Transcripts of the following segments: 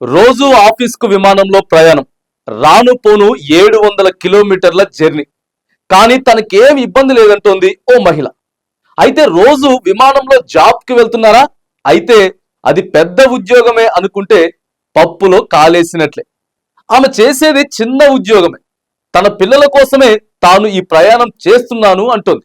రోజు ఆఫీస్కు విమానంలో ప్రయాణం. రాను పోను ఏడు వందల కిలోమీటర్ల జర్నీ. కానీ తనకేం ఇబ్బంది లేదంటోంది ఓ మహిళ. అయితే రోజు విమానంలో జాబ్కి వెళ్తున్నారా? అయితే అది పెద్ద ఉద్యోగమే అనుకుంటే పప్పులో కాలేసినట్లే. ఆమె చేసేది చిన్న ఉద్యోగమే. తన పిల్లల కోసమే తాను ఈ ప్రయాణం చేస్తున్నాను అంటోంది.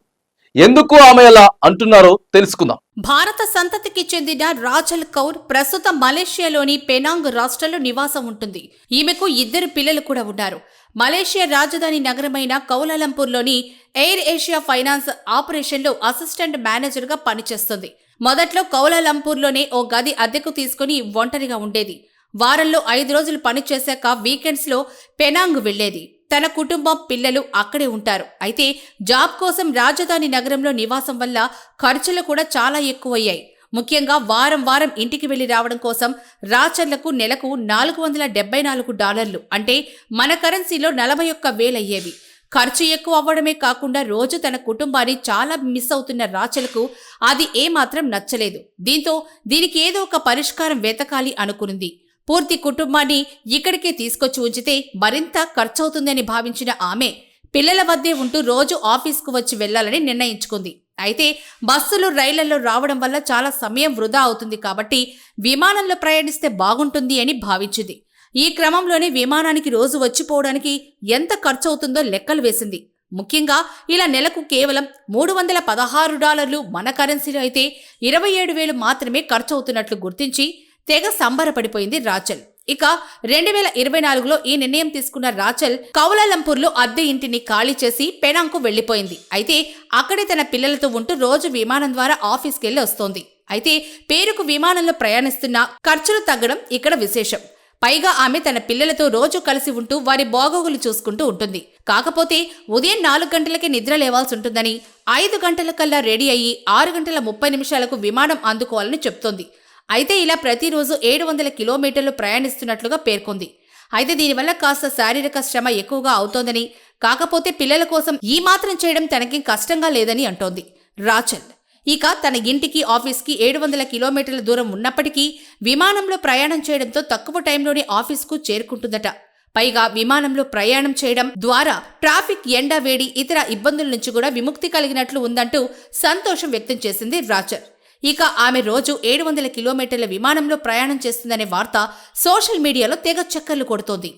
ఎందుకు ఆమె ఎలా అంటున్నారో తెలుసుకుందాం. భారత సంతతికి చెందిన రాజల్ కౌర్ ప్రస్తుతం మలేషియాలోని పెనాంగ్ రాష్ట్రంలో నివాసం ఉంటుంది. ఈమెకు ఇద్దరు పిల్లలు కూడా ఉన్నారు. మలేషియా రాజధాని నగరమైన కౌలాలంపూర్లోని ఎయిర్ ఏషియా ఫైనాన్స్ ఆపరేషన్లో అసిస్టెంట్ మేనేజర్గా పనిచేస్తుంది. మొదట్లో కౌలాలంపూర్లోనే ఓ గది అద్దెకు తీసుకుని ఒంటరిగా ఉండేది. వారంలో ఐదు రోజులు పనిచేశాక వీకెండ్స్లో పెనాంగ్ వెళ్ళేది తన కుటుంబం పిల్లలు అక్కడే ఉంటారు. అయితే జాబ్ కోసం రాజధాని నగరంలో నివాసం వల్ల ఖర్చులు కూడా చాలా ఎక్కువయ్యాయి. ముఖ్యంగా వారం వారం ఇంటికి వెళ్ళి రావడం కోసం రాచర్లకు నెలకు నాలుగు వందల డెబ్బై నాలుగు డాలర్లు అంటే మన కరెన్సీలో నలభై ఒక్క వేలయ్యేవి ఖర్చు ఎక్కువ అవ్వడమే కాకుండా రోజు తన కుటుంబాన్ని చాలా మిస్ అవుతున్న రాచలకు అది ఏమాత్రం నచ్చలేదు. దీంతో దీనికి ఏదో ఒక పరిష్కారం వెతకాలి అనుకునింది. పూర్తి కుటుంబాన్ని ఇక్కడికి తీసుకొచ్చి ఉంచితే మరింత ఖర్చవుతుందని భావించిన ఆమె పిల్లల వద్దే ఉంటూ రోజు ఆఫీస్కు వచ్చి వెళ్ళాలని నిర్ణయించుకుంది. అయితే బస్సులు రైళ్ళలో రావడం వల్ల చాలా సమయం వృధా అవుతుంది కాబట్టి విమానంలో ప్రయాణిస్తే బాగుంటుంది అని భావించింది. ఈ క్రమంలోనే విమానానికి రోజు వచ్చిపోవడానికి ఎంత ఖర్చు అవుతుందో లెక్కలు వేసింది. ముఖ్యంగా ఇలా నెలకు కేవలం మూడు వందల పదహారు డాలర్లు మన కరెన్సీలో అయితే ఇరవై ఏడు వేలు మాత్రమే ఖర్చు అవుతున్నట్లు గుర్తించి తెగ సంబరపడిపోయింది రాచల్. ఇక రెండు వేల ఇరవై నాలుగులో ఈ నిర్ణయం తీసుకున్న రాచల్ కౌలాలంపూర్లో అద్దె ఇంటిని ఖాళీ చేసి పెనాంకు వెళ్ళిపోయింది అయితే అక్కడే తన పిల్లలతో ఉంటూ రోజు విమానం ద్వారా ఆఫీస్కి వెళ్ళి వస్తోంది. అయితే పేరుకు విమానంలో ప్రయాణిస్తున్న ఖర్చులు తగ్గడం ఇక్కడ విశేషం. పైగా ఆమె తన పిల్లలతో రోజు కలిసి ఉంటూ వారి బాగోగులు చూసుకుంటూ ఉంటుంది. కాకపోతే ఉదయం నాలుగు గంటలకే నిద్ర లేవాల్సి ఉంటుందని ఐదు గంటల కల్లా రెడీ అయ్యి ఆరు గంటల ముప్పై నిమిషాలకు విమానం అందుకోవాలని చెప్తోంది. అయితే ఇలా ప్రతిరోజు ఏడు వందల కిలోమీటర్లు ప్రయాణిస్తున్నట్లుగా పేర్కొంది. అయితే దీనివల్ల కాస్త శారీరక శ్రమ ఎక్కువగా అవుతోందని కాకపోతే పిల్లల కోసం ఈ మాత్రం చేయడం తనకి కష్టంగా లేదని అంటోంది రాచల్ ఇక తన ఇంటికి ఆఫీస్కి ఏడు వందల కిలోమీటర్ల దూరం ఉన్నప్పటికీ విమానంలో ప్రయాణం చేయడంతో తక్కువ టైంలోనే ఆఫీస్కు చేరుకుంటుందట. పైగా విమానంలో ప్రయాణం చేయడం ద్వారా ట్రాఫిక్ ఎండ వేడి ఇతర ఇబ్బందుల నుంచి కూడా విముక్తి కలిగినట్లు ఉందంటూ సంతోషం వ్యక్తం చేసింది రాచర్ ఇక ఆమె రోజు ఏడు వందల కిలోమీటర్ల విమానంలో ప్రయాణం చేస్తుందనే వార్త సోషల్ మీడియాలో తెగ చక్కర్లు కొడుతోంది.